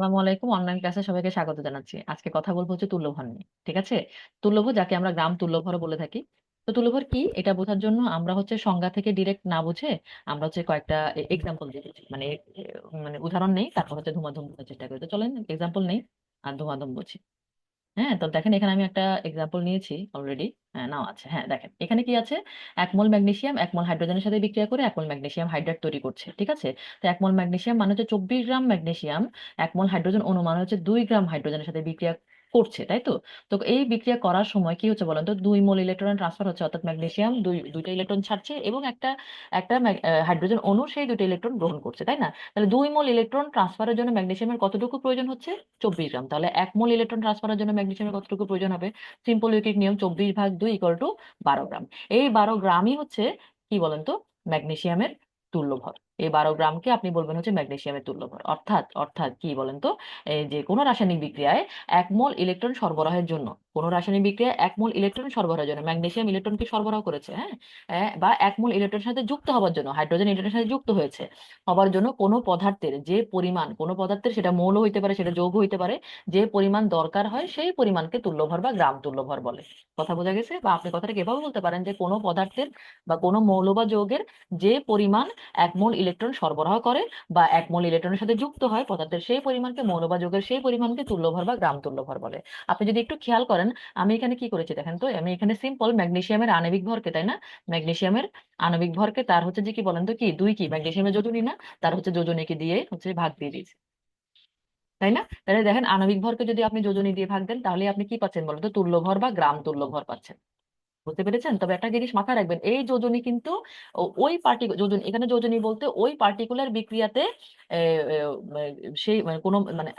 আসসালামু আলাইকুম। অনলাইন ক্লাসে সবাইকে স্বাগত জানাচ্ছি। আজকে কথা বলব হচ্ছে তুল্যভর নিয়ে, ঠিক আছে? তুল্যভর যাকে আমরা গ্রাম তুল্যভর বলে থাকি। তো তুল্যভর কি? এটা বোঝার জন্য আমরা হচ্ছে সংজ্ঞা থেকে ডিরেক্ট না বুঝে আমরা হচ্ছে কয়েকটা এক্সাম্পল দিয়েছি মানে মানে উদাহরণ নেই, তারপর হচ্ছে ধুমাধুম চেষ্টা করি। তো চলেন এক্সাম্পল নেই আর ধুমাধুম বুঝি। হ্যাঁ তো দেখেন এখানে আমি একটা এক্সাম্পল নিয়েছি অলরেডি হ্যাঁ নাও আছে। হ্যাঁ দেখেন, এখানে কি আছে? এক মোল ম্যাগনেসিয়াম এক মোল হাইড্রোজেনের সাথে বিক্রিয়া করে এক মোল ম্যাগনেসিয়াম হাইড্রেট তৈরি করছে, ঠিক আছে? তো এক মোল ম্যাগনেসিয়াম মানে হচ্ছে চব্বিশ গ্রাম ম্যাগনেসিয়াম এক মোল হাইড্রোজেন অণু মানে হচ্ছে দুই গ্রাম হাইড্রোজেনের সাথে বিক্রিয়া করছে, তাই তো? তো এই বিক্রিয়া করার সময় কি হচ্ছে বলেন তো? দুই মোল ইলেকট্রন ট্রান্সফার হচ্ছে, অর্থাৎ ম্যাগনেসিয়াম দুই, দুইটা ইলেকট্রন ছাড়ছে এবং একটা একটা হাইড্রোজেন অণু সেই দুইটা ইলেকট্রন গ্রহণ করছে, তাই না? তাহলে দুই মোল ইলেকট্রন ট্রান্সফারের জন্য ম্যাগনেসিয়ামের কতটুকু প্রয়োজন হচ্ছে? চব্বিশ গ্রাম। তাহলে এক মোল ইলেকট্রন ট্রান্সফারের জন্য ম্যাগনেসিয়ামের কতটুকু প্রয়োজন হবে? সিম্পল ইউক্লিড নিয়ম চব্বিশ ভাগ দুই ইকুয়াল টু বারো গ্রাম। এই বারো গ্রামই হচ্ছে কি বলেন তো? ম্যাগনেসিয়ামের তুল্যভর এই বারো গ্রামকে আপনি বলবেন হচ্ছে ম্যাগনেসিয়ামের তুল্যভর। অর্থাৎ অর্থাৎ কি বলেন তো? যে কোনো রাসায়নিক বিক্রিয়ায় এক মোল ইলেকট্রন সরবরাহের জন্য, কোনো রাসায়নিক বিক্রিয়ায় এক মোল ইলেকট্রন সরবরাহের জন্য ম্যাগনেসিয়াম ইলেকট্রনকে সরবরাহ করেছে হ্যাঁ? বা এক মোল ইলেকট্রনের সাথে যুক্ত হওয়ার জন্য, হাইড্রোজেন ইলেকট্রনের সাথে যুক্ত হয়েছে, হবার জন্য কোনো পদার্থের যে পরিমাণ, কোনো পদার্থের সেটা মৌল হইতে পারে, সেটা যৌগ হইতে পারে, যে পরিমাণ দরকার হয় সেই পরিমাণকে তুল্যভর বা গ্রাম তুল্যভর বলে। কথা বোঝা গেছে? বা আপনি কথাটাকে এভাবে বলতে পারেন যে কোনো পদার্থের বা কোনো মৌল বা যৌগের যে পরিমাণ এক মোল ইলেকট্রন সরবরাহ করে বা এক মোল ইলেকট্রনের সাথে যুক্ত হয়, পদার্থের সেই পরিমাণকে মৌল বা যৌগের সেই পরিমাণকে তুল্যভর বা গ্রাম তুল্যভর বলে। আপনি যদি একটু খেয়াল করেন, আমি এখানে কি করেছি দেখেন তো, আমি এখানে সিম্পল ম্যাগনেসিয়ামের আণবিক ভরকে, তাই না? ম্যাগনেসিয়ামের আণবিক ভরকে তার হচ্ছে যে কি বলেন তো কি? দুই কি? ম্যাগনেসিয়ামের যোজনী না? তার হচ্ছে যোজনীকে দিয়ে হচ্ছে ভাগ দিয়ে দিয়েছি। তাই না? তাহলে দেখেন আণবিক ভরকে যদি আপনি যোজনী দিয়ে ভাগ দেন, তাহলে আপনি কি পাচ্ছেন বলতো? তুল্যভর বা গ্রাম তুল্যভর পাচ্ছেন। বুঝতে পেরেছেন? তবে একটা জিনিস মাথায় রাখবেন, এই যোজনী কিন্তু ওই পার্টি, যোজনী, এখানে যোজনী বলতে ওই পার্টিকুলার বিক্রিয়াতে মানে সেই মানে কোনো মানে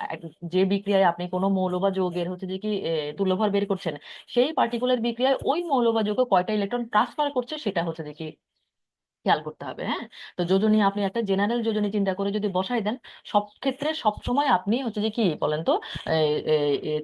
যে বিক্রিয়ায় আপনি কোনো মৌল বা যৌগের হচ্ছে যে কি তুল্যভার বের করছেন, সেই পার্টিকুলার বিক্রিয়ায় ওই মৌল বা যৌগ কয়টা ইলেকট্রন ট্রান্সফার করছে সেটা হচ্ছে যে কি খেয়াল করতে হবে হ্যাঁ? তো যোজনী আপনি একটা জেনারেল যোজনী চিন্তা করে যদি বসাই দেন, সব ক্ষেত্রে সব সময় আপনি হচ্ছে যে কি বলেন তো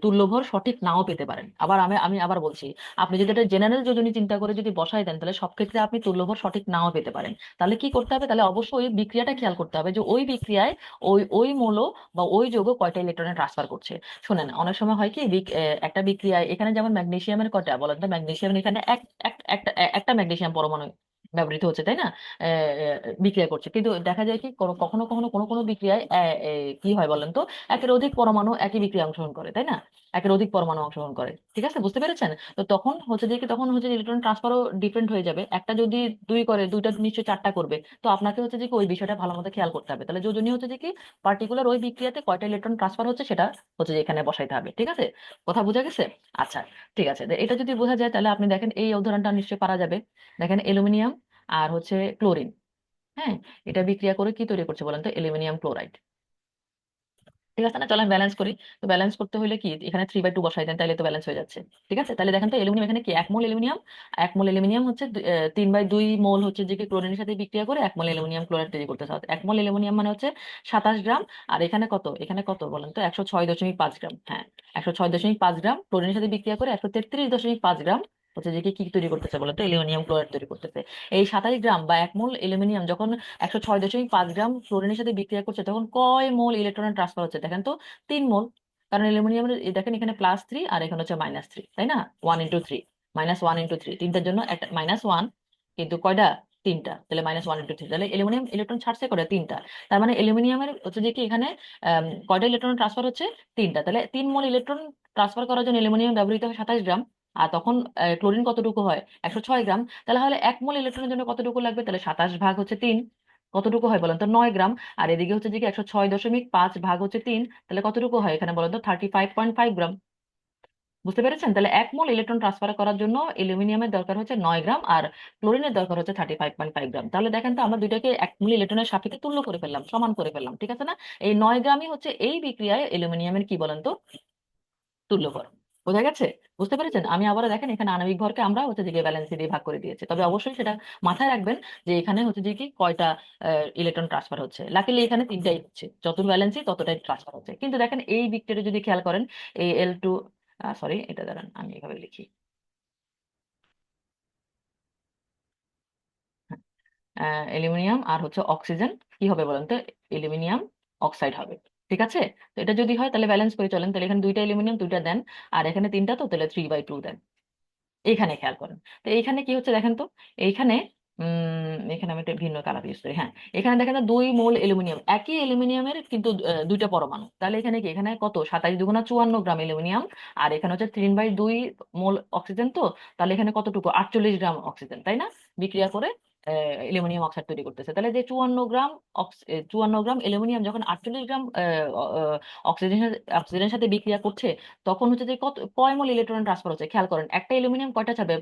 তুল্যভর সঠিক নাও পেতে পারেন। আবার আমি আমি আবার বলছি, আপনি যদি একটা জেনারেল যোজনী চিন্তা করে যদি বসাই দেন, তাহলে সব ক্ষেত্রে আপনি তুল্যভর সঠিক নাও পেতে পারেন। তাহলে কি করতে হবে? তাহলে অবশ্যই ওই বিক্রিয়াটা খেয়াল করতে হবে যে ওই বিক্রিয়ায় ওই ওই মৌল বা ওই যৌগ কয়টা ইলেকট্রনে ট্রান্সফার করছে। শুনেন, অনেক সময় হয় কি একটা বিক্রিয়ায় এখানে যেমন ম্যাগনেসিয়ামের কয়টা? বলেন তো ম্যাগনেসিয়ামের এখানে এক, এক- একটা একটা ম্যাগনেসিয়াম পরমাণু ব্যবহৃত হচ্ছে, তাই না? বিক্রিয়া করছে। কিন্তু দেখা যায় কি কখনো কখনো কোনো কোনো বিক্রিয়ায় কি হয় বলেন তো? একের অধিক পরমাণু একই বিক্রিয়া অংশগ্রহণ করে, তাই না? একের অধিক পরমাণু অংশগ্রহণ করে। ঠিক আছে? বুঝতে পেরেছেন? তো তখন হচ্ছে যে তখন হচ্ছে ইলেকট্রন ট্রান্সফারও ডিফারেন্ট হয়ে যাবে। একটা যদি দুই করে, দুইটা নিশ্চয়ই চারটা করবে। তো আপনাকে হচ্ছে যে কি, ওই বিষয়টা ভালো মতো খেয়াল করতে হবে। তাহলে যোজনী হচ্ছে যে কি পার্টিকুলার ওই বিক্রিয়াতে কয়টা ইলেকট্রন ট্রান্সফার হচ্ছে সেটা হচ্ছে যে এখানে বসাইতে হবে। ঠিক আছে? কথা বোঝা গেছে? আচ্ছা ঠিক আছে। এটা যদি বোঝা যায়, তাহলে আপনি দেখেন এই উদাহরণটা নিশ্চয়ই পারা যাবে। দেখেন অ্যালুমিনিয়াম আর হচ্ছে ক্লোরিন। হ্যাঁ? এটা বিক্রিয়া করে কি তৈরি করছে বলেন তো? Aluminium chloride. ঠিক আছে না আমি ব্যালেন্স করি। তো ব্যালেন্স করতে হলে কি? এখানে থ্রি বাই টু বসাই দেন তাহলে তো ব্যালেন্স হয়ে যাচ্ছে। ঠিক আছে? তাহলে দেখেন তো অ্যালুমিনিয়াম এখানে কি? এক মোল অ্যালুমিনিয়াম এক মোল অ্যালুমিনিয়াম হচ্ছে তিন বাই দুই মোল হচ্ছে যে ক্লোরিনের সাথে বিক্রিয়া করে এক মোল অ্যালুমিনিয়াম ক্লোরাইড তৈরি করতে হবে এক মোল অ্যালুমিনিয়াম মানে হচ্ছে সাতাশ গ্রাম, আর এখানে কত? এখানে কত বলেন তো? একশো ছয় দশমিক পাঁচ গ্রাম। হ্যাঁ একশো ছয় দশমিক পাঁচ গ্রাম ক্লোরিনের সাথে বিক্রিয়া করে একশো তেত্রিশ দশমিক পাঁচ গ্রাম হচ্ছে যে কি তৈরি করতেছে বলেন তো অ্যালুমিনিয়াম ক্লোরাইড তৈরি করতেছে। এই সাতাশ গ্রাম বা এক মোল অ্যালুমিনিয়াম যখন একশো ছয় দশমিক পাঁচ গ্রাম ক্লোরিনের সাথে বিক্রিয়া করছে, তখন কয় মোল ইলেকট্রন ট্রান্সফার হচ্ছে? দেখেন তো, তিন মোল। কারণ অ্যালুমিনিয়ামের দেখেন এখানে প্লাস থ্রি আর এখানে হচ্ছে মাইনাস থ্রি তাই না? One into three minus one into three তিনটার জন্য একটা মাইনাস ওয়ান কিন্তু কয়টা? তিনটা। তাহলে মাইনাস ওয়ান ইন্টু থ্রি তাহলে অ্যালুমিনিয়াম ইলেকট্রন ছাড়ছে করে তিনটা। তার মানে অ্যালুমিনিয়ামের হচ্ছে যে কি এখানে কয়টা ইলেকট্রন ট্রান্সফার হচ্ছে? তিনটা। তাহলে তিন মোল ইলেকট্রন ট্রান্সফার করার জন্য অ্যালুমিনিয়াম ব্যবহৃত হয় সাতাশ গ্রাম। আর তখন ক্লোরিন কতটুকু হয়? একশো ছয় গ্রাম। তাহলে হলে এক মোল ইলেকট্রনের জন্য কতটুকু লাগবে? তাহলে সাতাশ ভাগ হচ্ছে তিন। কতটুকু হয় বলেন তো? নয় গ্রাম। আর এদিকে হচ্ছে যে একশো ছয় দশমিক পাঁচ ভাগ হচ্ছে তিন। তাহলে কতটুকু হয় এখানে বলেন তো? Thirty five point five gram. বুঝতে পেরেছেন? তাহলে এক মোল ইলেকট্রন ট্রান্সফার করার জন্য অ্যালুমিনিয়ামের দরকার হচ্ছে নয় গ্রাম আর ক্লোরিনের দরকার হচ্ছে thirty five point five gram. তাহলে দেখেন তো, আমরা দুইটাকে এক মোল ইলেকট্রনের সাপেক্ষে তুল্য করে ফেললাম, সমান করে ফেললাম, ঠিক আছে না? এই নয় গ্রামই হচ্ছে এই বিক্রিয়ায় অ্যালুমিনিয়ামের কি বলেন তো? তুল্যভর বোঝা গেছে? বুঝতে পেরেছেন? আমি আবার দেখেন, এখানে আণবিক ভরকে আমরা হচ্ছে যে ব্যালেন্স দিয়ে ভাগ করে দিয়েছি। তবে অবশ্যই সেটা মাথায় রাখবেন যে এখানে হচ্ছে যে কি, কয়টা ইলেকট্রন ট্রান্সফার হচ্ছে। লাকিলি এখানে তিনটাই হচ্ছে। যত ব্যালেন্সই ততটাই ট্রান্সফার হচ্ছে। কিন্তু দেখেন, এই বিক্রিয়াটা যদি খেয়াল করেন, এই এল টু সরি এটা দাঁড়ান, আমি এভাবে লিখি। অ্যালুমিনিয়াম আর হচ্ছে অক্সিজেন, কি হবে বলেন তো? অ্যালুমিনিয়াম অক্সাইড হবে। ঠিক আছে? তো এটা যদি হয়, তাহলে ব্যালেন্স করে চলেন। তাহলে এখানে দুইটা অ্যালুমিনিয়াম দুইটা দেন, আর এখানে তিনটা, তো তাহলে থ্রি বাই টু দেন। এখানে খেয়াল করেন। তো এইখানে কি হচ্ছে দেখেন তো? এইখানে উম, এখানে আমি একটা ভিন্ন কালার ইউজ করি হ্যাঁ। এখানে দেখেন দুই মোল অ্যালুমিনিয়াম একই অ্যালুমিনিয়ামের কিন্তু দুইটা পরমাণু। তাহলে এখানে কি? এখানে কত? সাতাইশ দুগুণা চুয়ান্ন গ্রাম অ্যালুমিনিয়াম আর এখানে হচ্ছে তিন বাই দুই মোল অক্সিজেন তো? তাহলে এখানে কতটুকু? আটচল্লিশ গ্রাম অক্সিজেন তাই না? বিক্রিয়া করে অ্যালুমিনিয়াম অক্সাইড তৈরি করতেছে। তাহলে যে চুয়ান্ন গ্রাম চুয়ান্ন গ্রাম অ্যালুমিনিয়াম যখন আটচল্লিশ গ্রাম অক্সিজেন, অক্সিজেনের সাথে বিক্রিয়া করছে, তখন হচ্ছে যে কত, কয় মোল ইলেকট্রন ট্রান্সফার হচ্ছে? খেয়াল করেন, একটা অ্যালুমিনিয়াম কয়টা ছাড়বে?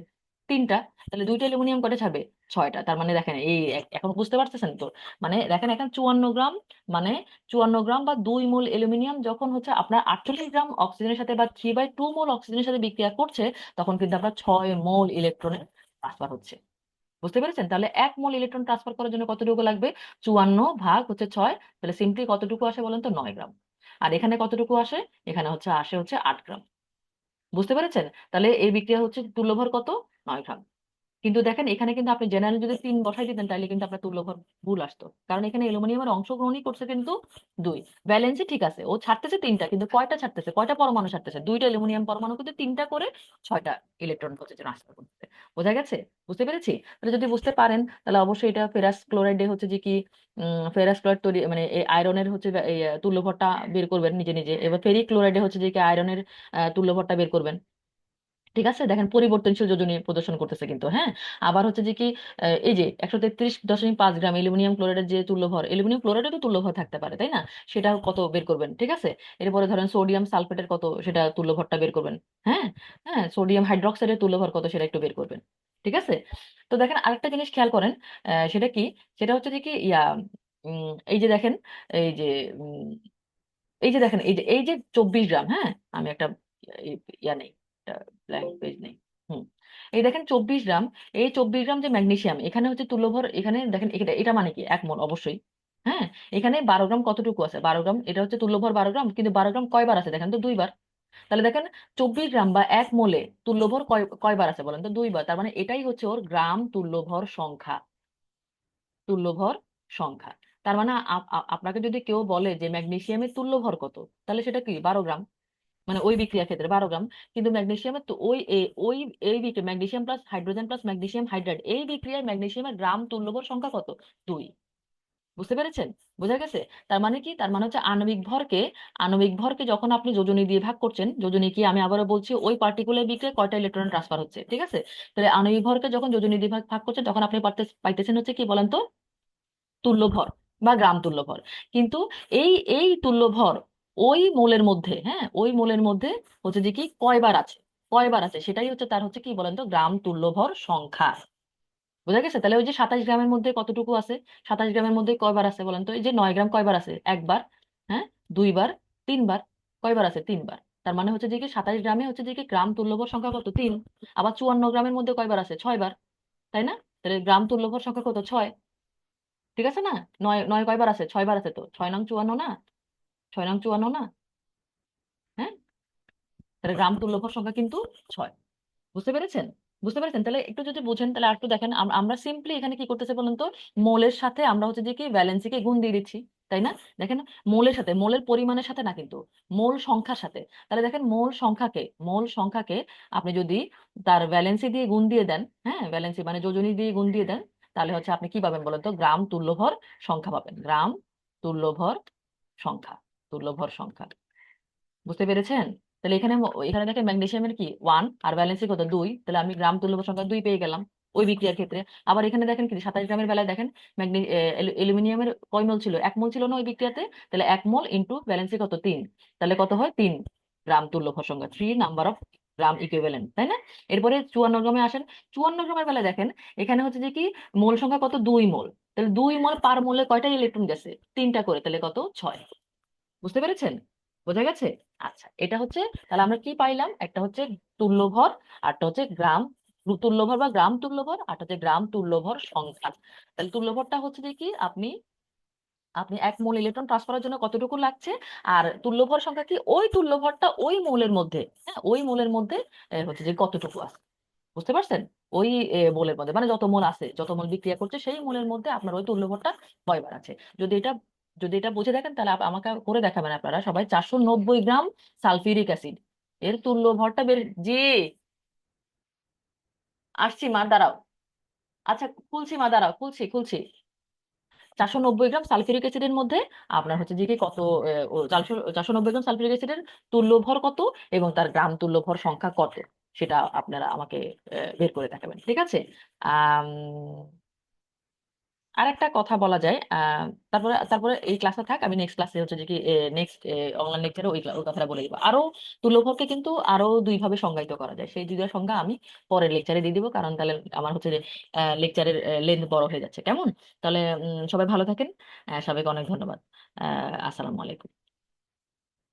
তিনটা। তাহলে দুইটা অ্যালুমিনিয়াম কয়টা ছাড়বে? ছয়টা। তার মানে দেখেন, এই এখন বুঝতে পারতেছেন তো? মানে দেখেন, এখন চুয়ান্ন গ্রাম মানে চুয়ান্ন গ্রাম বা দুই মোল অ্যালুমিনিয়াম যখন হচ্ছে আপনার আটচল্লিশ গ্রাম অক্সিজেনের সাথে বা থ্রি বাই টু মোল অক্সিজেনের সাথে বিক্রিয়া করছে, তখন কিন্তু আপনার ছয় মোল ইলেকট্রনের ট্রান্সফার হচ্ছে। বুঝতে পেরেছেন? তাহলে এক মোল ইলেকট্রন ট্রান্সফার করার জন্য কতটুকু লাগবে? চুয়ান্ন ভাগ হচ্ছে ছয়, তাহলে সিম্পলি কতটুকু আসে বলেন তো? নয় গ্রাম। আর এখানে কতটুকু আসে? এখানে হচ্ছে, আসে হচ্ছে আট গ্রাম। বুঝতে পেরেছেন? তাহলে এই বিক্রিয়া হচ্ছে, তুল্যভর কত? নয় গ্রাম। কিন্তু দেখেন, এখানে কিন্তু আপনি জেনারেল যদি তিন বসাই দিতেন তাহলে কিন্তু আপনার তুল্যভর ভুল আসতো। কারণ এখানে অ্যালুমিনিয়ামের অংশগ্রহণই করছে কিন্তু দুই। ব্যালেন্সে ঠিক আছে, ও ছাড়তেছে তিনটা, কিন্তু কয়টা ছাড়তেছে? কয়টা পরমাণু ছাড়তেছে? দুইটা অ্যালুমিনিয়াম পরমাণু কিন্তু তিনটা করে ছয়টা ইলেকট্রন হচ্ছে ট্রান্সফার করতেছে। বোঝা গেছে? বুঝতে পেরেছি? তাহলে যদি বুঝতে পারেন, তাহলে অবশ্যই এটা ফেরাস ক্লোরাইডে হচ্ছে যে কি ফেরাস ক্লোরাইড তৈরি মানে এই আয়রনের হচ্ছে তুল্যভরটা বের করবেন নিজে নিজে। এবার ফেরিক ক্লোরাইডে হচ্ছে যে কি আয়রনের তুল্যভরটা বের করবেন। ঠিক আছে? দেখেন পরিবর্তনশীল যোজনী প্রদর্শন করতেছে কিন্তু হ্যাঁ? আবার হচ্ছে যে কি এই যে একশো তেত্রিশ দশমিক পাঁচ গ্রাম অ্যালুমিনিয়াম ক্লোরাইডের যে তুল্যভর, অ্যালুমিনিয়াম ক্লোরাইডে তো তুল্যভর থাকতে পারে, তাই না? সেটা কত বের করবেন, ঠিক আছে? এরপরে ধরেন সোডিয়াম সালফেটের কত সেটা তুল্যভরটা বের করবেন হ্যাঁ? হ্যাঁ সোডিয়াম হাইড্রোক্সাইডের তুল্যভর কত সেটা একটু বের করবেন, ঠিক আছে? তো দেখেন আরেকটা জিনিস খেয়াল করেন সেটা কি? সেটা হচ্ছে যে কি, ইয়া এই যে দেখেন, এই যে এই যে দেখেন, এই যে এই যে চব্বিশ গ্রাম হ্যাঁ? আমি একটা ইয়া নেই। এই দেখেন চব্বিশ গ্রাম, এই চব্বিশ গ্রাম যে ম্যাগনেসিয়াম, এখানে হচ্ছে তুলোভর এখানে দেখেন এটা মানে কি? এক মোল, অবশ্যই। হ্যাঁ? এখানে বারো গ্রাম কতটুকু আছে? বারো গ্রাম, এটা হচ্ছে তুল্যভর বারো গ্রাম, কিন্তু বারো গ্রাম কয়বার আছে দেখেন তো? দুইবার। তাহলে দেখেন চব্বিশ গ্রাম বা এক মোলে তুল্যভর কয়, কয়বার আছে বলেন তো? দুইবার। তার মানে এটাই হচ্ছে ওর গ্রাম তুল্যভর সংখ্যা। তুল্যভর সংখ্যা। তার মানে আপ- আপ- আপনাকে যদি কেউ বলে যে ম্যাগনেসিয়ামের তুল্যভর কত, তাহলে সেটা কি? বারো গ্রাম। মানে ওই বিক্রিয়া ক্ষেত্রে বারো গ্রাম। কিন্তু ম্যাগনেশিয়ামের তো ওই ওই, এই বিক্রিয়া magnesium plus hydrogen plus magnesium hydride এই বিক্রিয়ায় ম্যাগনেসিয়ামের গ্রাম তুল্যভর সংখ্যা কত? দুই। বুঝতে পেরেছেন? বোঝা গেছে? তার মানে কি? তার মানে হচ্ছে আণবিক ভরকে আণবিক ভরকে যখন আপনি যোজনী দিয়ে ভাগ করছেন, যোজনী কি আমি আবারও বলছি, ওই পার্টিকুলার বিক্রিয়ায় কয়টা ইলেকট্রন ট্রান্সফার হচ্ছে, ঠিক আছে? তাহলে আণবিক ভরকে যখন যোজনী দিয়ে ভাগ ভাগ করছেন, তখন আপনি পাইতেছেন হচ্ছে কি বলেন তো? তুল্যভর বা গ্রাম তুল্যভর। কিন্তু এই এই তুল্যভর ওই মোলের মধ্যে হ্যাঁ? ওই মোলের মধ্যে হচ্ছে যে কি? কয়বার আছে? কয়বার আছে? সেটাই হচ্ছে তার হচ্ছে কি বলেন তো? গ্রাম তুল্যভর সংখ্যা। বোঝা গেছে? তাহলে ওই যে সাতাশ গ্রামের মধ্যে কতটুকু আছে? সাতাশ গ্রামের মধ্যে কয়বার আছে বলেন তো? এই যে নয় গ্রাম কয়বার আছে? একবার হ্যাঁ? দুইবার, তিনবার, কয়বার আছে? তিনবার। তার মানে হচ্ছে যে কি? সাতাশ গ্রামে হচ্ছে যে কি? গ্রাম তুল্যভর সংখ্যা কত? তিন। আবার চুয়ান্ন গ্রামের মধ্যে কয়বার আছে? ছয়বার। তাই না? তাহলে গ্রাম তুল্যভর সংখ্যা কত? ছয়। ঠিক আছে না? নয় নয় কয়বার আছে? ছয়বার আছে তো? ছয় নং চুয়ান্ন না? ছয় নং চুয়ান্ন না? হ্যাঁ? তাহলে গ্রাম তুল্যভর সংখ্যা কিন্তু ছয়। বুঝতে পেরেছেন? বুঝতে পেরেছেন? তাহলে একটু যদি বুঝেন তাহলে আর একটু দেখেন আমরা সিম্পলি এখানে কি করতেছে বলুন তো? মোলের সাথে আমরা হচ্ছে যে কি ভ্যালেন্সিকে গুণ দিয়ে দিচ্ছি তাই না? দেখেন মোলের সাথে মোলের পরিমাণের সাথে না কিন্তু মোল সংখ্যার সাথে। তাহলে দেখেন মোল সংখ্যাকে মোল সংখ্যাকে আপনি যদি তার ভ্যালেন্সি দিয়ে গুণ দিয়ে দেন হ্যাঁ? ভ্যালেন্সি মানে যোজনী দিয়ে গুণ দিয়ে দেন তাহলে হচ্ছে আপনি কি পাবেন বলেন তো? গ্রাম তুল্যভর সংখ্যা পাবেন। গ্রাম তুল্যভর সংখ্যা। তুল্যভর সংখ্যা। বুঝতে পেরেছেন? তাহলে এখানে এখানে দেখেন ম্যাগনেসিয়ামের কি? ওয়ান আর ভ্যালেন্সি কত? দুই। তাহলে আমি গ্রাম তুল্যভর সংখ্যা দুই পেয়ে গেলাম ওই বিক্রিয়ার ক্ষেত্রে। আবার এখানে দেখেন কি? সাতাশ গ্রামের বেলায় দেখেন অ্যালুমিনিয়ামের কয় মোল ছিল? এক মোল ছিল না ওই বিক্রিয়াতে? তাহলে এক মোল ইন্টু ভ্যালেন্সি কত? তিন। তাহলে কত হয়? তিন। গ্রাম তুল্যভর সংখ্যা three number of gram equivalent তাই না? এরপরে চুয়ান্ন গ্রামে আসেন। চুয়ান্ন গ্রামের বেলায় দেখেন, এখানে হচ্ছে যে কি? মোল সংখ্যা কত? দুই মোল। তাহলে দুই মোল পার মোলে কয়টা ইলেকট্রন গেছে? তিনটা করে। তাহলে কত? ছয়। বুঝতে পেরেছেন? বোঝা গেছে? আচ্ছা এটা হচ্ছে, তাহলে আমরা কি পাইলাম? একটা হচ্ছে তুল্যভর আরটা হচ্ছে গ্রাম তুল্যভর বা গ্রাম তুল্যভর আরটা হচ্ছে গ্রাম তুল্যভর সংখ্যা। তাহলে তুল্যভরটা হচ্ছে যে কি? আপনি আপনি এক মোল ইলেকট্রন ট্রান্সফারের জন্য কতটুকু লাগছে? আর তুল্যভর সংখ্যা কি? ওই তুল্যভরটা ওই মোলের মধ্যে হ্যাঁ ওই মোলের মধ্যে হচ্ছে যে কতটুকু আছে? বুঝতে পারছেন? ওই মোলের মধ্যে মানে যত মোল আছে, যত মোল বিক্রিয়া করছে, সেই মোলের মধ্যে আপনার ওই তুল্যভরটা কয়বার আছে? যদি এটা যদি এটা বুঝে দেখেন তাহলে আমাকে করে দেখাবেন আপনারা। সবাই চারশো নব্বই গ্রাম সালফিউরিক অ্যাসিড। এর তুল্য ভরটা বের জি। আসছি মা দাঁড়াও। আচ্ছা খুলছি মা দাঁড়াও খুলছি খুলছি। চারশো নব্বই গ্রাম সালফিউরিক অ্যাসিডের মধ্যে আপনার হচ্ছে যে কি কত চারশো নব্বই গ্রাম সালফিউরিক অ্যাসিডের তুল্য ভর কত এবং তার গ্রাম তুল্য ভর সংখ্যা কত সেটা আপনারা আমাকে আহ, বের করে দেখাবেন ঠিক আছে? আম, আর একটা কথা বলা যায় আহ, তারপরে তারপরে এই ক্লাসে থাক আমি নেক্সট ক্লাসে হচ্ছে যে কি নেক্সট অনলাইন লেকচারে ওই কথাটা বলে দিব। আরও তুল্যভরকে কিন্তু আরও দুই ভাবে সংজ্ঞায়িত করা যায়। সেই দুইটা সংজ্ঞা আমি পরের লেকচারে দিয়ে দিব কারণ তাহলে আমার হচ্ছে যে লেকচারের লেন্থ বড় হয়ে যাচ্ছে। কেমন? তাহলে সবাই ভালো থাকেন। সবাইকে অনেক ধন্যবাদ। আসসালামু আলাইকুম।